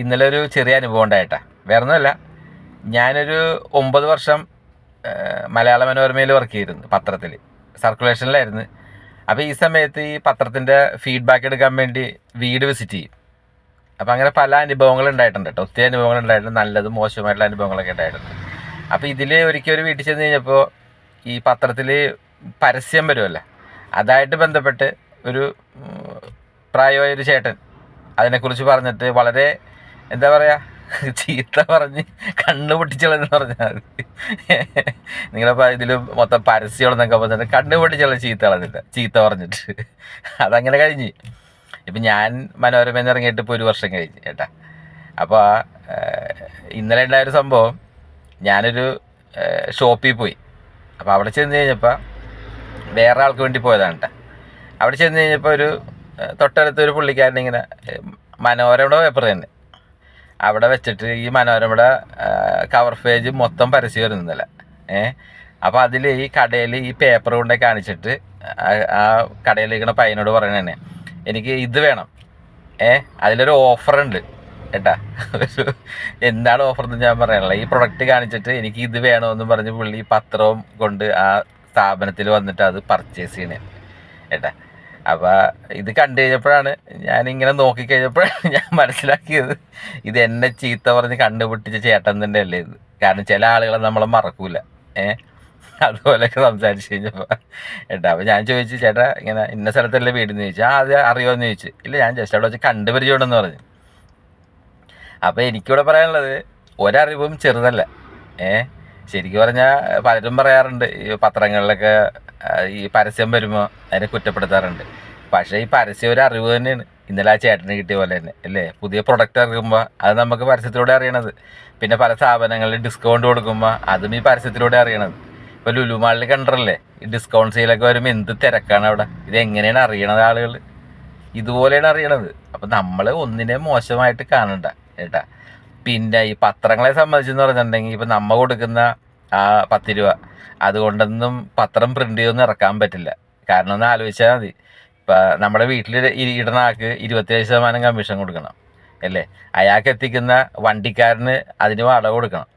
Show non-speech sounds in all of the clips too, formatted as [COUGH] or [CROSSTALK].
ഇന്നലെ ഒരു ചെറിയ അനുഭവം ഉണ്ടായിട്ടാ. വേറെ ഒന്നുമല്ല ഞാനൊരു ഒമ്പത് വർഷം മലയാള മനോരമയിൽ വർക്ക് ചെയ്തിരുന്നു പത്രത്തിൽ സർക്കുലേഷനിലായിരുന്നു അപ്പോൾ ഈ സമയത്ത് ഈ പത്രത്തിന്റെ ഫീഡ്ബാക്ക് എടുക്കാൻ വേണ്ടി വീട് വിസിറ്റ് ചെയ്യും. അപ്പോൾ അങ്ങനെ പല അനുഭവങ്ങൾ ഉണ്ടായിട്ടുണ്ട് കേട്ടോ ഒത്തിരി അനുഭവങ്ങൾ ഉണ്ടായിട്ടുണ്ട്. നല്ലതും മോശമായിട്ടുള്ള അനുഭവങ്ങളൊക്കെ ഉണ്ടായിട്ടുണ്ട്. അപ്പോൾ ഇതിൽ ഒരിക്കൽ ഒരു വീട്ടിൽ ചെന്ന് കഴിഞ്ഞപ്പോൾ ഈ പത്രത്തിൽ പരസ്യം വരുമല്ലോ അതായിട്ട് ബന്ധപ്പെട്ട് ഒരു പ്രായമായ ഒരു ചേട്ടൻ അതിനെക്കുറിച്ച് പറഞ്ഞിട്ട് വളരെ എന്താ പറയുക ചീത്ത പറഞ്ഞ് കണ്ണ് പൊട്ടിച്ചളെന്ന് പറഞ്ഞാൽ മതി. നിങ്ങളിപ്പോൾ ഇതിൽ മൊത്തം പരസ്യമുള്ളതെന്നൊക്കെ പറഞ്ഞിട്ട് കണ്ണ് പൊട്ടിച്ചുള്ള ചീത്ത കളഞ്ഞില്ല ചീത്ത പറഞ്ഞിട്ട്. അതങ്ങനെ കഴിഞ്ഞ്. ഇപ്പം ഞാൻ മനോരമയിൽ നിന്ന് ഇറങ്ങിയിട്ട് ഇപ്പോൾ ഒരു വർഷം കഴിഞ്ഞ് കേട്ടാ. അപ്പോൾ ഇന്നലെ ഉണ്ടായ ഒരു സംഭവം ഞാനൊരു ഷോപ്പിൽ പോയി. അപ്പോൾ അവിടെ ചെന്ന് കഴിഞ്ഞപ്പോൾ വേറെ ആൾക്ക് വേണ്ടി പോയതാണ് കേട്ടോ. അവിടെ ചെന്ന് കഴിഞ്ഞപ്പോൾ ഒരു തൊട്ടടുത്തൊരു പുള്ളിക്കാരൻ ഇങ്ങനെ മനോരമയുടെ പേപ്പർ തന്നെ. അവിടെ വെച്ചിട്ട് ഈ മനോരമയുടെ കവർ പേജ് മൊത്തം പരസ്യം വരുന്നില്ല ഏ? അപ്പോൾ അതിൽ ഈ കടയിൽ ഈ പേപ്പർ കൊണ്ടേ കാണിച്ചിട്ട് ആ- കടയിലിരിക്കുന്ന പയ്യനോട് പറയണ എനിക്ക് ഇത് വേണം. ഏ? അതിലൊരു ഓഫർ ഉണ്ട് കേട്ടാ? ഒരു എന്താണ് ഓഫർ എന്ന് ഞാൻ പറയാനുള്ള ഈ പ്രൊഡക്റ്റ് കാണിച്ചിട്ട് എനിക്ക് ഇത് വേണമെന്ന് പറഞ്ഞ് പുള്ളി പത്രവും കൊണ്ട് ആ സ്ഥാപനത്തിൽ വന്നിട്ട് അത് പർച്ചേസ് ചെയ്യണേ ഏട്ടാ അപ്പോൾ ഇത് കണ്ടു കഴിഞ്ഞപ്പോഴാണ് ഞാൻ ഞാനിങ്ങനെ നോക്കിക്കഴിഞ്ഞപ്പോഴാണ് [LAUGHS] ഞാൻ മനസ്സിലാക്കിയത്. ഇത് എന്നെ ചീത്ത പറഞ്ഞ് കണ്ടുപിടിച്ച ചേട്ടൻ തന്നെ അല്ലേ ഇത്. കാരണം ചില ആളുകളെ നമ്മളെ മറക്കൂല. ഏ? അതുപോലെയൊക്കെ സംസാരിച്ചു കഴിഞ്ഞപ്പോൾ ഏട്ടാ അപ്പോൾ ഞാൻ ചോദിച്ചു ചേട്ടാ ഇങ്ങനെ ഇന്ന സ്ഥലത്തല്ലേ വീടെന്ന്? ചോദിച്ചു ആ അത് അറിയുമെന്ന് ചോദിച്ചു. ഇല്ല ഞാൻ ജസ്റ്റ് അവിടെ വെച്ച് കണ്ടുപരിചയമുണ്ടെന്ന് പറഞ്ഞു. അപ്പോൾ എനിക്കിവിടെ പറയാനുള്ളത് ഒരറിവും ചെറുതല്ല. ഏ? ശരിക്കും പറഞ്ഞാൽ പലരും പറയാറുണ്ട് ഈ പത്രങ്ങളിലൊക്കെ ഈ പരസ്യം വരുമ്പോൾ അതിനെ കുറ്റപ്പെടുത്താറുണ്ട്. പക്ഷേ ഈ പരസ്യം ഒരു അറിവ് തന്നെയാണ്. ഇന്നലെ ആ ചേട്ടന് കിട്ടിയ പോലെ തന്നെ അല്ലേ? പുതിയ പ്രൊഡക്റ്റ് ഇറക്കുമ്പോൾ അത് നമുക്ക് പരസ്യത്തിലൂടെ അറിയണത്. പിന്നെ പല സ്ഥാപനങ്ങളിൽ ഡിസ്കൗണ്ട് കൊടുക്കുമ്പോൾ അതും ഈ പരസ്യത്തിലൂടെ അറിയണത്. ഇപ്പോൾ ലുലുമാളിൽ കണ്ടറല്ലേ ഈ ഡിസ്കൗണ്ട് സെയിലൊക്കെ വരുമ്പോൾ എന്ത് തിരക്കാണ് അവിടെ? ഇത് എങ്ങനെയാണ് അറിയണത് ആളുകൾ ഇതുപോലെയാണ് അറിയണത്. അപ്പം നമ്മൾ ഒന്നിനെ മോശമായിട്ട് കാണണ്ട കേട്ടാ പിന്നെ ഈ പത്രങ്ങളെ സംബന്ധിച്ചെന്ന് പറഞ്ഞിട്ടുണ്ടെങ്കിൽ ഇപ്പം നമ്മ കൊടുക്കുന്ന ആ പത്ത് രൂപ അതുകൊണ്ടൊന്നും പത്രം പ്രിന്റ് ചെയ്തൊന്നും ഇറക്കാൻ പറ്റില്ല. കാരണം ഒന്ന് ആലോചിച്ചാൽ മതി. ഇപ്പം നമ്മുടെ വീട്ടിൽ ഇടുന്ന ആൾക്ക് ഇരുപത്തേഴ് ശതമാനം കമ്മീഷൻ കൊടുക്കണം. അല്ലേ? അയാൾക്ക് എത്തിക്കുന്ന വണ്ടിക്കാരന് അതിന് വാടക കൊടുക്കണം.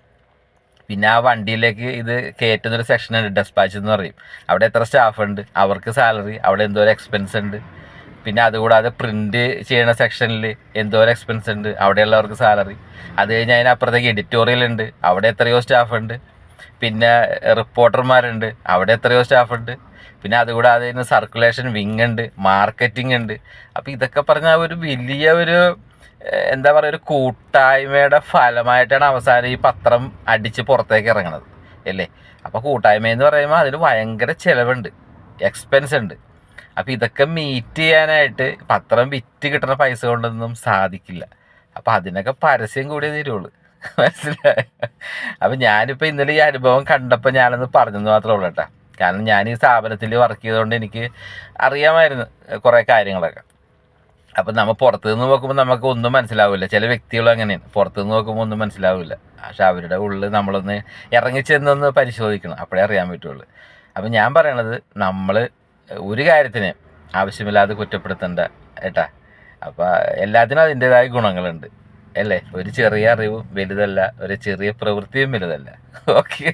പിന്നെ ആ വണ്ടിയിലേക്ക് ഇത് കയറ്റുന്നൊരു സെക്ഷൻ ഉണ്ട് ഡെസ്പാച്ച് എന്ന് പറയും. അവിടെ എത്ര സ്റ്റാഫ് ഉണ്ട്? അവർക്ക് സാലറി അവിടെ എന്തോരം എക്സ്പെൻസ് ഉണ്ട്? പിന്നെ അതുകൂടാതെ പ്രിന്റ് ചെയ്യണ സെക്ഷനിൽ എന്തോരം എക്സ്പെൻസ് ഉണ്ട്. അവിടെയുള്ളവർക്ക് സാലറി അത് കഴിഞ്ഞ് അതിനപ്പുറത്തേക്ക് എഡിറ്റോറിയൽ ഉണ്ട്. അവിടെ എത്രയോ സ്റ്റാഫ് ഉണ്ട്. പിന്നെ റിപ്പോർട്ടർമാരുണ്ട് അവിടെ എത്രയോ സ്റ്റാഫ് ഉണ്ട്. പിന്നെ അതുകൂടാതെ സർക്കുലേഷൻ വിങ് ഉണ്ട്. മാർക്കറ്റിംഗ് ഉണ്ട്. അപ്പോൾ ഇതൊക്കെ പറഞ്ഞാൽ ഒരു വലിയ ഒരു എന്താ പറയുക ഒരു കൂട്ടായ്മയുടെ ഫലമായിട്ടാണ് അവസാനം ഈ പത്രം അടിച്ച് പുറത്തേക്ക് ഇറങ്ങുന്നത് അല്ലേ? അപ്പോൾ കൂട്ടായ്മ എന്ന് പറയുമ്പോൾ അതിന് ഭയങ്കര ചിലവുണ്ട്. എക്സ്പെൻസ് ഉണ്ട്. അപ്പോൾ ഇതൊക്കെ മീറ്റ് ചെയ്യാനായിട്ട് പത്രം വിറ്റ് കിട്ടുന്ന പൈസ കൊണ്ടൊന്നും സാധിക്കില്ല. അപ്പം അതിനൊക്കെ പരസ്യം കൂടിയേ തരുള്ളൂ. [LAUGHS] മനസ്സിലായി? അപ്പം ഞാനിപ്പോൾ ഇന്നലെ ഈ അനുഭവം കണ്ടപ്പോൾ ഞാനൊന്ന് പറഞ്ഞെന്ന് മാത്രമേ ഉള്ളൂ കേട്ടോ. കാരണം ഞാൻ ഈ സ്ഥാപനത്തിൽ വർക്ക് ചെയ്തുകൊണ്ട് എനിക്ക് അറിയാമായിരുന്നു കുറേ കാര്യങ്ങളൊക്കെ. അപ്പം നമ്മൾ പുറത്ത് നിന്ന് നോക്കുമ്പോൾ നമുക്ക് ഒന്നും മനസ്സിലാവില്ല. ചില വ്യക്തികൾ അങ്ങനെയാണ്. പുറത്ത് നിന്ന് നോക്കുമ്പോൾ ഒന്നും മനസ്സിലാവില്ല. പക്ഷെ അവരുടെ ഉള്ളിൽ നമ്മളൊന്ന് ഇറങ്ങിച്ചെന്നൊന്ന് പരിശോധിക്കണം. അപ്പോഴേ അറിയാൻ പറ്റുള്ളൂ. അപ്പം ഞാൻ പറയണത് നമ്മൾ ഒരു കാര്യത്തിന് ആവശ്യമില്ലാതെ കുറ്റപ്പെടുത്തണ്ട ഏട്ടാ. അപ്പം എല്ലാത്തിനും അതിന്റെതായ ഗുണങ്ങളുണ്ട് അല്ലേ? ഒരു ചെറിയ അറിവും വലുതല്ല ഒരു ചെറിയ പ്രവൃത്തിയും വലുതല്ല. ഓക്കെ.